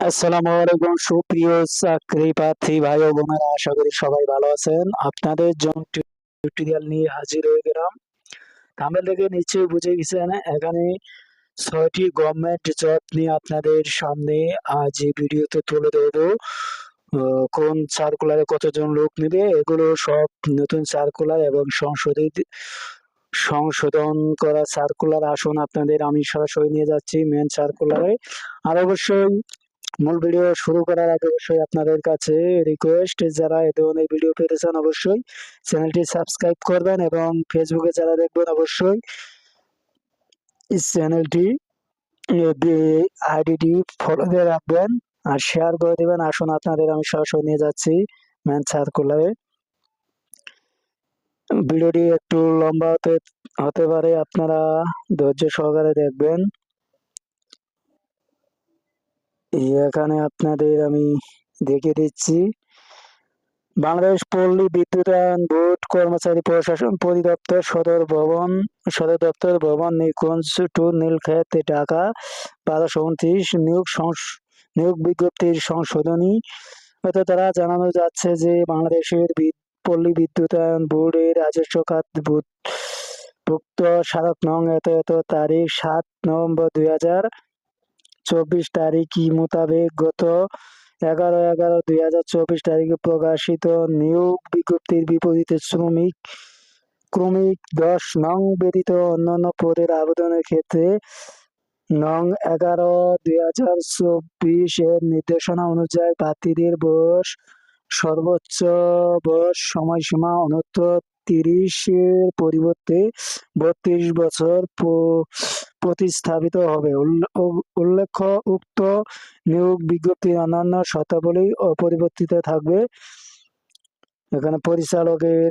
আসসালামু আলাইকুম সুপ্রিয় চাকরি প্রার্থী ভাই ও বোনেরা আশা করি সবাই ভালো আছেন। আপনাদের জন্য টিউটোরিয়াল নিয়ে হাজির হয়ে গেলাম। থাম্বনেল দেখে নিশ্চয়ই বুঝে গেছেন এখানে ছয়টি গভর্নমেন্ট জব নিয়ে আপনাদের সামনে আজ এই ভিডিওতে তুলে আহ, কোন সার্কুলারে কতজন লোক নেবে এগুলো সব নতুন সার্কুলার এবং সংশোধিত সংশোধন করা সার্কুলার আসুন আপনাদের আমি সরাসরি নিয়ে যাচ্ছি মেন সার্কুলারে আর অবশ্যই মূল ভিডিও শুরু করার আগে অবশ্যই আপনাদের কাছে রিকোয়েস্ট যারা এ ধরনের ভিডিও পেতে চান অবশ্যই চ্যানেলটি সাবস্ক্রাইব করবেন এবং ফেসবুকে যারা দেখবেন অবশ্যই চ্যানেলটি আইডিটি ফলো দিয়ে রাখবেন আর শেয়ার করে দেবেন। আসুন, আপনাদের আমি সরাসরি নিয়ে যাচ্ছি ম্যান সার্কুলারে ভিডিওটি একটু লম্বা হতে হতে পারে, আপনারা ধৈর্য সহকারে দেখবেন। এখানে আপনাদের আমি দেখে দিচ্ছি। বাংলাদেশ পল্লী বিদ্যুতায়ন বোর্ড কর্মচারী প্রশাসন পরিদপ্তর সদর ভবন, সদর দপ্তর ভবন নিকুঞ্জ টু নীলক্ষেত, ঢাকা, বারোশো উনত্রিশ, নিয়োগ নিয়োগ বিজ্ঞপ্তির সংশোধনী। এতে তারা জানানো যাচ্ছে যে বাংলাদেশের পল্লী বিদ্যুতায়ন বোর্ডের রাজস্ব খাত ভুক্ত স্মারক নং এত এত তারিখ সাত নভেম্বর দুই হাজার চব্বিশ তারিখ মোতাবেক গত এগারো এগারো দুই হাজার চব্বিশ তারিখে প্রকাশিত নিয়োগ বিজ্ঞপ্তির বিপরীতে শ্রমিক ক্রমিক দশ নং ব্যতীত অন্যান্য পদের আবেদনের ক্ষেত্রে নং এগারো দুই হাজার চব্বিশ এর নির্দেশনা অনুযায়ী প্রার্থীদের বয়স সর্বোচ্চ বয়স সময়সীমা অনূর্ধ্ব তিরিশের পরিবর্তে বত্রিশ বছর প্রতিস্থাপিত হবে। উল্লে- উল্লেখ্য উক্ত নিয়োগ বিজ্ঞপ্তির অন্যান্য শর্তাবলী অপরিবর্তিত থাকবে। এখানে পরিচালকের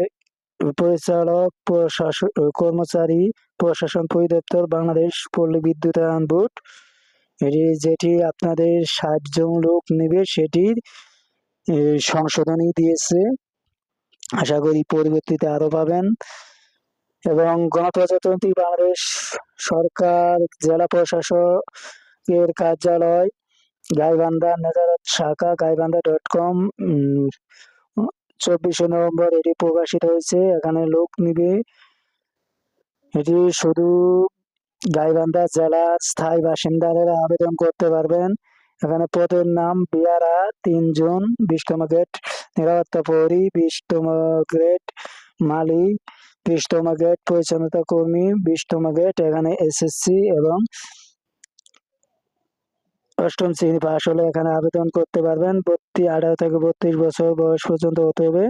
পরিচালক প্রশাসন কর্মচারী, প্রশাসন পরিদপ্তর, বাংলাদেশ পল্লী বিদ্যুতায়ন বোর্ড। এটি যেটি আপনাদের ষাট জন লোক নেবে সেটির সংশোধনী দিয়েছে। আশা করি পরবর্তীতে আরও পাবেন। এবং গণপ্রজাতন্ত্রী বাংলাদেশ সরকার, জেলা প্রশাসকের কার্যালয়, গাইবান্ধা, নেজারত শাখা, গাইবান্ধা ডট কম। চব্বিশে নভেম্বর এটি প্রকাশিত হয়েছে। এখানে লোক নিবে। এটি শুধু গাইবান্ধা জেলার স্থায়ী বাসিন্দারা আবেদন করতে পারবেন। এখানে পদের নাম বিয়ারা, তিনজন বিশতম গেট নিরাপত্তা প্রহরী বিশতম গ্রেড, মালি বিশতম গেট পরিচ্ছন্নতা কর্মী বিশতম গেট এখানে এসএসসি এবং অষ্টম শ্রেণি পাশ হলে এখানে আবেদন করতে পারবেন। বত্রি আঠারো থেকে বত্রিশ বছর বয়স পর্যন্ত হতে হবে।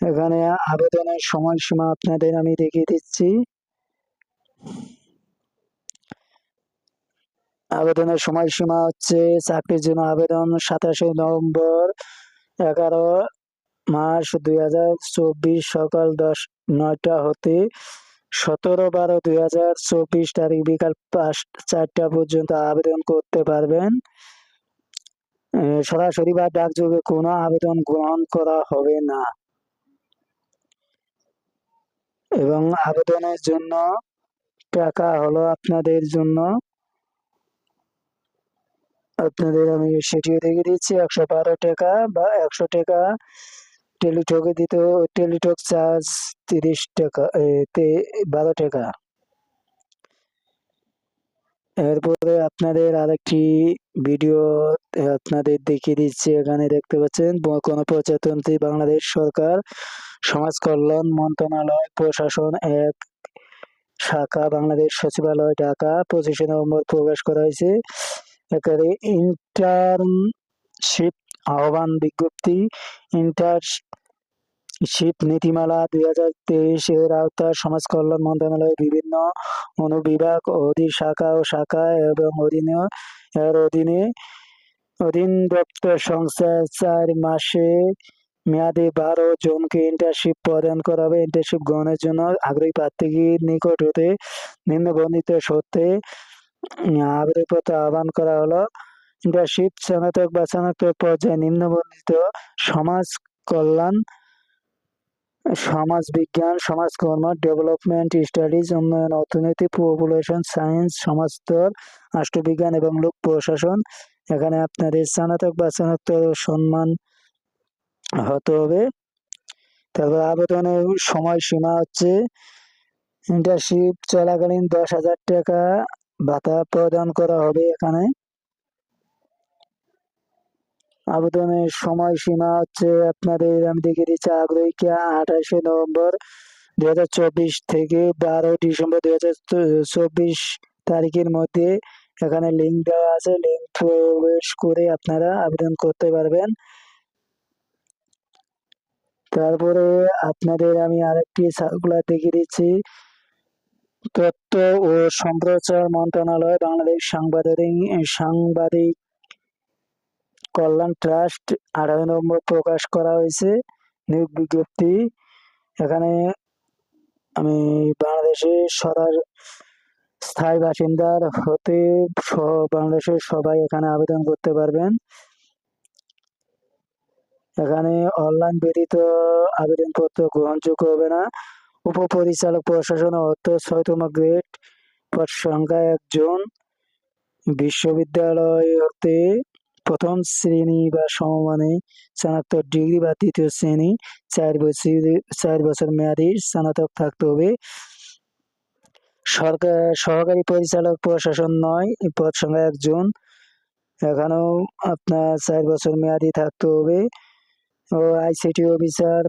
এখানে আবেদনের সময়সীমা আপনাদের আমি দেখিয়ে দিচ্ছি। আবেদনের সময়সীমা হচ্ছে চাকরির জন্য আবেদন সাতাশে নভেম্বর এগারো মাস দুই হাজার চব্বিশ সকাল দশ নয়টা হতে সতেরো বারো দুই হাজার চব্বিশ তারিখ বিকাল পাঁচ চারটা পর্যন্ত আবেদন করতে পারবেন। সরাসরি বা ডাকযোগে কোনো আবেদন গ্রহণ করা হবে না। এবং আবেদনের জন্য টাকা হলো আপনাদের জন্য। আপনাদের আমি সেটিও দেখে দিচ্ছি, একশো বারো টাকা বা একশো টাকা টেলিটকে দিতে টেলিটক চার্জ তিরিশ টাকা বারো টাকা। এরপরে আপনাদের আরেকটি ভিডিও আপনাদের দেখিয়ে দিচ্ছি। এখানে দেখতে পাচ্ছেন, ব- গণপ্রজাতন্ত্রী বাংলাদেশ সরকার, সমাজ কল্যাণ মন্ত্রণালয়, প্রশাসন এক, শাখা বাংলাদেশ সচিবালয়, ঢাকা, পঁচিশে নভেম্বর প্রকাশ করা হয়েছে। এখানে ইন্টার্নশিপ আহ্বান বিজ্ঞপ্তি ইন্টার্নশিপ নীতিমালা দুই হাজার তেইশ এর আওতায় সমাজ কল্যাণ মন্ত্রণালয়ের বিভিন্ন অনুবিভাগ, অধীন শাখা ও শাখা এবং অধীনে, এর অধীনে অধীন দপ্তর সংস্থা চার মাসে মেয়াদে বারো জনকে ইন্টার্নশিপ প্রদান করা হবে। ইন্টার্নশিপ গ্রহণের জন্য আগ্রহী প্রার্থীর নিকট হতে নিম্নবর্ণিত সত্ত্বে আবেদনপত্র আহ্বান করা হলো। ইন্টার্নশিপ স্নাতক বা স্নাতক পর্যায়ে নিম্নবর্ণিত সমাজ কল্যাণ সমাজ বিজ্ঞান সমাজকর্ম, ডেভেলপমেন্ট, স্টাডিজ, উন্নয়ন, অর্থনীতি, পপুলেশন, সায়েন্স সমাজস্তর রাষ্ট্রবিজ্ঞান এবং লোক প্রশাসন। এখানে আপনাদের স্নাতক বা স্নাতক সম্মান হতে হবে। তারপর আবেদনের সময়সীমা হচ্ছে ইন্টার্নশিপ চলাকালীন দশ হাজার টাকা ভাতা প্রদান করা হবে এখানে। আবেদনের সময়সীমা হচ্ছে আপনাদের, আমি দেখে দিচ্ছি আগ্রহীকে আঠাশে নভেম্বর দু থেকে বারো ডিসেম্বর দু তারিখের মধ্যে এখানে লিঙ্ক দেওয়া আছে। লিঙ্ক প্রবেশ করে আপনারা আবেদন করতে পারবেন। তারপরে আপনাদের আমি আরেকটি সার্কুলার দেখিয়ে দিচ্ছি। তথ্য ও সম্প্রচার মন্ত্রণালয়, বাংলাদেশ সাংবাদিক সাংবাদিক কল্যাণ ট্রাস্ট আঠারো নম্বর প্রকাশ করা হয়েছে, নিয়োগ বিজ্ঞপ্তি। এখানে আমি বাংলাদেশের সরার স্থায়ী বাসিন্দার হতে বাংলাদেশের সবাই এখানে আবেদন করতে পারবেন। এখানে অনলাইন ব্যতীত আবেদনপত্র গ্রহণযোগ্য হবে না। উপপরিচালক, প্রশাসন অর্থ ছয়তম গ্রেড পদ সংখ্যা একজন। বিশ্ববিদ্যালয় হতে প্রথম শ্রেণি বা সমমানে স্নাতক ডিগ্রি বা তৃতীয় শ্রেণি, চার বছর চার বছর মেয়াদী স্নাতক থাকতে হবে। সরকার, সহকারী পরিচালক প্রশাসন নয়, পদ সংখ্যা একজন। এখানেও আপনার চার বছর মেয়াদি থাকতে হবে। ও আইসিটি অফিসার,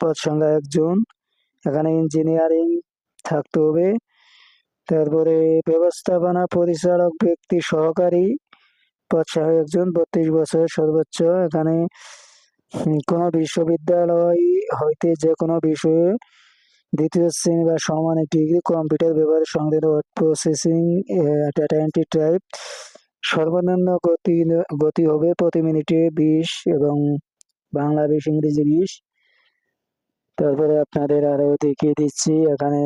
পদ সংখ্যা একজন। এখানে ইঞ্জিনিয়ারিং থাকতে হবে। তারপরে ব্যবস্থাপনা পরিচালক ব্যক্তি সহকারী। সংখ্যা একজন বত্রিশ বছর সর্বোচ্চ। এখানে কোনো বিশ্ববিদ্যালয় হইতে যে কোনো বিষয়ে দ্বিতীয় শ্রেণি বা সমানের ডিগ্রি কম্পিউটার ব্যবহার সংক্রান্ত word processing data entry type সর্বনিম্ন গতি গতি হবে প্রতি মিনিটে বিশ এবং বাংলা বিশ, ইংরেজি বিশ। তারপরে আপনাদের আরও দেখিয়ে দিচ্ছি, এখানে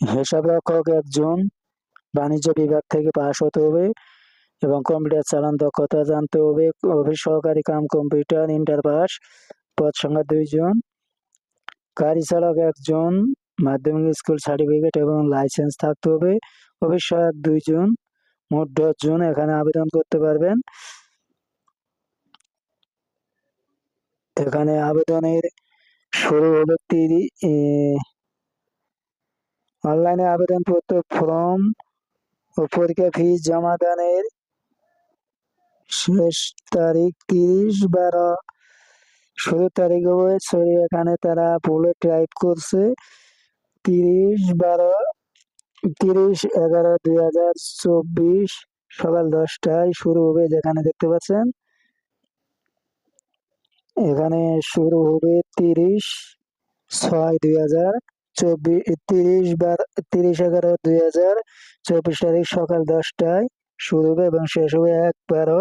হিসাব রক্ষক একজন বাণিজ্য বিভাগ থেকে পাশ হতে হবে। এবং কম্পিউটার চালান দক্ষতা জানতে হবে। অফিস সহকারী কাম কম্পিউটার ইন্টার পাস পদ সংখ্যা দুইজন গাড়ি চালক একজন। মাধ্যমিক স্কুল সার্টিফিকেট এবং লাইসেন্স থাকতে হবে। অফিস সহায়ক দুইজন মোট দশজন এখানে আবেদন করতে পারবেন। এখানে আবেদনের শুরু তিরি অনলাইনে আবেদনপত্র ফর্ম ও পরীক্ষা ফি জমা দানের শেষ তারিখ তিরিশ বারো। শুরু তারিখ হবে, সরি, এখানে তারা ভুলে টাইপ করছে। তিরিশ বারো, তিরিশ এগারো দুই হাজার চব্বিশ, সকাল দশটায় শুরু হবে যেখানে দেখতে পাচ্ছেন। এখানে শুরু হবে তিরিশ ছয় দুই হাজার চব্বিশ, তিরিশ বার, তিরিশ এগারো দুই হাজার চব্বিশ তারিখ সকাল দশটায়। শুরু হবে এবং শেষ হবে এক বারো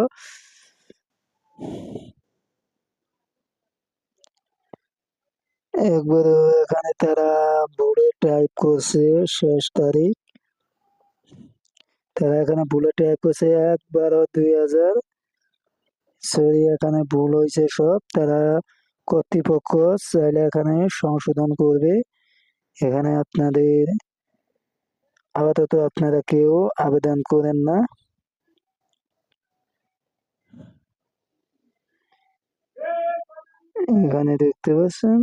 একবার এখানে তারা বোর্ডে টাইপ করছে, শেষ তারিখ। তারা এখানে ভুলে টাইপ করছে এক বারো দুই হাজার। সরি, এখানে ভুল হয়েছে সব। তারা কর্তৃপক্ষ চাইলে এখানে সংশোধন করবে। এখানে আপনাদের আপাতত আপনারা কেউ আবেদন করেন না। এখানে দেখতে পাচ্ছেন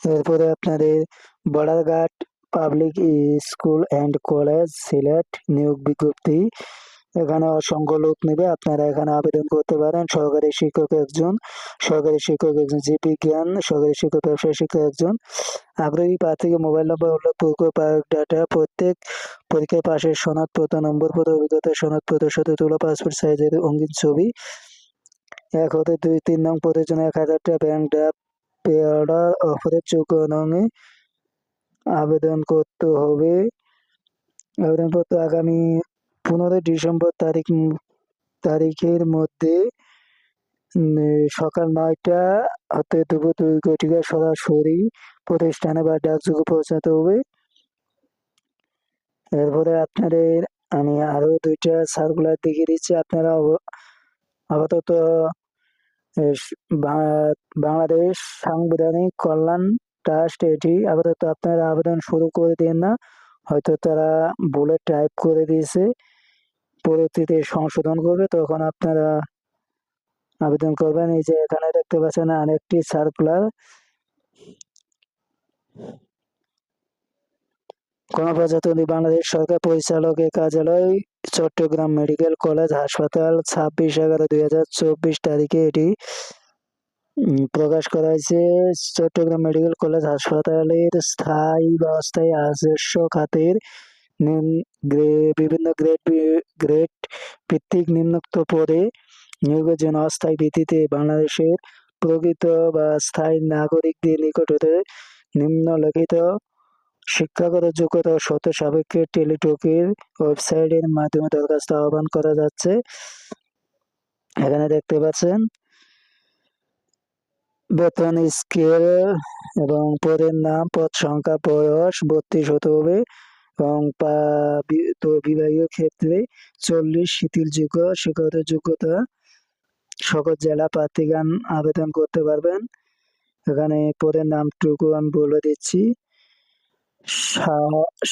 এরপরে আপনাদের Borderghat public school and college Sylhet নিয়োগ বিজ্ঞপ্তি এখানে অসংখ্য লোক নেবে। আপনারা এখানে আবেদন করতে পারেন। সহকারী শিক্ষক একজন, সহকারী শিক্ষক একজন জিপি জ্ঞান, সহকারী শিক্ষক ব্যবসায় শিক্ষক একজন। আগ্রহী প্রার্থীকে মোবাইল নম্বর উল্লেখ প্রয়োগ ডাটা, প্রত্যেক পরীক্ষায় পাশের সনদপত্র নম্বরপত্র অভিজ্ঞতা সনদপত্র সাথে তোলা, পাসপোর্ট সাইজের রঙিন ছবি। এক হতে দুই, তিন নং পদের জন্য এক হাজার টাকা ব্যাংক ড্রাফট অর্ডার অফারের যোগ্য নঙে আবেদন করতে হবে। আবেদনপত্র আগামী পনেরোই ডিসেম্বর তারিখ তারিখের মধ্যে সকাল নয়টা হতে দুপুর দুই ঘটিকা সরাসরি প্রতিষ্ঠানে বা ডাকযোগে পৌঁছাতে হবে। এরপরে আপনাদের আমি আরও দুইটা সার্কুলার দেখিয়ে দিচ্ছি। আপনারা আপাতত বাংলাদেশ সাংবিধানিক কল্যাণ ট্রাস্ট এটি আপাতত আপনারা আবেদন শুরু করে দিন না। হয়তো তারা বলে টাইপ করে দিয়েছে। পরবর্তীতে সংশোধন করবে, তখন আপনারা আবেদন করবেন। এই যে এখানে দেখতে পাচ্ছেন আরেকটি সার্কুলার গণপ্রজাতন্ত্রী বাংলাদেশ সরকার পরিচালকের কার্যালয়, চট্টগ্রাম মেডিকেল কলেজ হাসপাতাল, ছাব্বিশ এগারো দুই হাজার চব্বিশ তারিখে এটি প্রকাশ করা হয়েছে। চট্টগ্রাম মেডিকেল কলেজ হাসপাতালের স্থায়ী বা অস্থায়ী রাজস্ব খাতের বিভিন্ন গ্রেড গ্রেড ভিত্তিক নিম্নোক্ত পদে নিয়োগের জন্য অস্থায়ী ভিত্তিতে বাংলাদেশের প্রকৃত বা স্থায়ী নাগরিকদের নিকট হতে নিম্নলিখিত শিক্ষাগত যোগ্যতা ও শর্ত সাপেক্ষে টেলিটকের ওয়েবসাইটের মাধ্যমে দরখাস্ত আহ্বান করা যাচ্ছে এখানে দেখতে পাচ্ছেন বেতন স্কেল এবং পদের নাম পদ সংখ্যা বয়স বত্রিশ হতে হবে এবং তো বিভাগীয় ক্ষেত্রে চল্লিশ শিথিল শিথিলযোগ্য শিক্ষাগত যোগ্যতা সকল জেলা প্রার্থীগান আবেদন করতে পারবেন। এখানে পদের নামটুকু আমি বলে দিচ্ছি।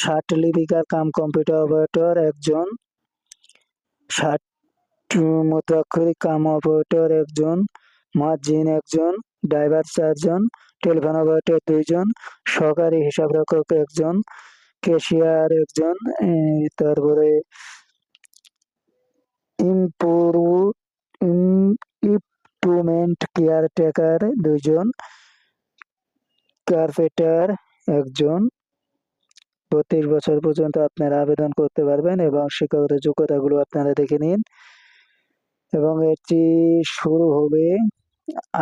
ষাট লিপিকার কাম কম্পিউটার অপারেটর একজন। ষাট মুদ্রাক্ষরিক কাম অপারেটর একজন। মার্জিন একজন। ড্রাইভার চারজন। টেলিফোন অপারেটর দুইজন। সহকারী হিসাবরক্ষক একজন। ক্যাশিয়ার একজন তারপরে ইম্পুরু ইমপ্রুভমেন্ট কেয়ারটেকার দুইজন কার্পেটার একজন। বত্রিশ বছর পর্যন্ত আপনারা আবেদন করতে পারবেন এবং শিক্ষাগত যোগ্যতাগুলো আপনারা দেখে নিন। এবং এটি শুরু হবে,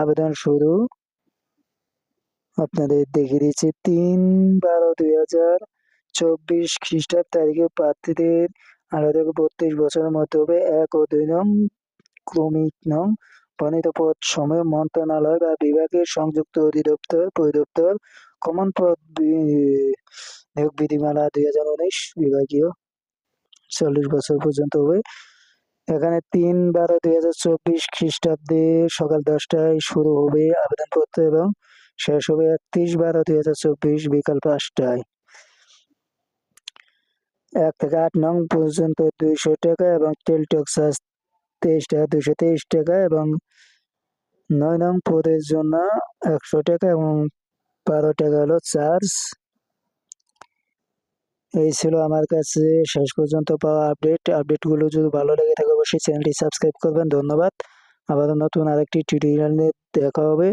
আবেদন শুরু আপনাদের দেখিয়ে দিচ্ছি, তিন বারো দুই হাজার চব্বিশ খ্রিস্টাব্দ তারিখে প্রার্থীদের আঠারো থেকে বত্রিশ বছরের মধ্যে হবে। এক ও দুই নং ক্রমিক নং পদ সময় মন্ত্রণালয় বা বিভাগের সংযুক্ত অধিদপ্তর, পরিদপ্তর, কমন পদ নিয়োগ বিধিমালা দুই হাজার উনিশ বিভাগীয় চল্লিশ বছর পর্যন্ত হবে। এখানে তিন বারো দুই হাজার চব্বিশ খ্রিস্টাব্দে সকাল দশটায় শুরু হবে আবেদনপত্র এবং শেষ হবে একত্রিশ বারো দুই হাজার চব্বিশ বিকাল পাঁচটায়। এক থেকে আট নং পর্যন্ত দুইশো টাকা এবং টেলটক চার্জ তেইশ টাকা, দুইশো তেইশ টাকা এবং নয় নং পদের জন্য একশো টাকা এবং বারো টাকা হলো চার্জ। এই ছিল আমার কাছে শেষ পর্যন্ত পাওয়া আপডেট। আপডেটগুলো যদি ভালো লেগে থাকে, অবশ্যই চ্যানেলটি সাবস্ক্রাইব করবেন। ধন্যবাদ। আবার নতুন আরেকটি টিউটোরিয়াল নিয়ে দেখা হবে।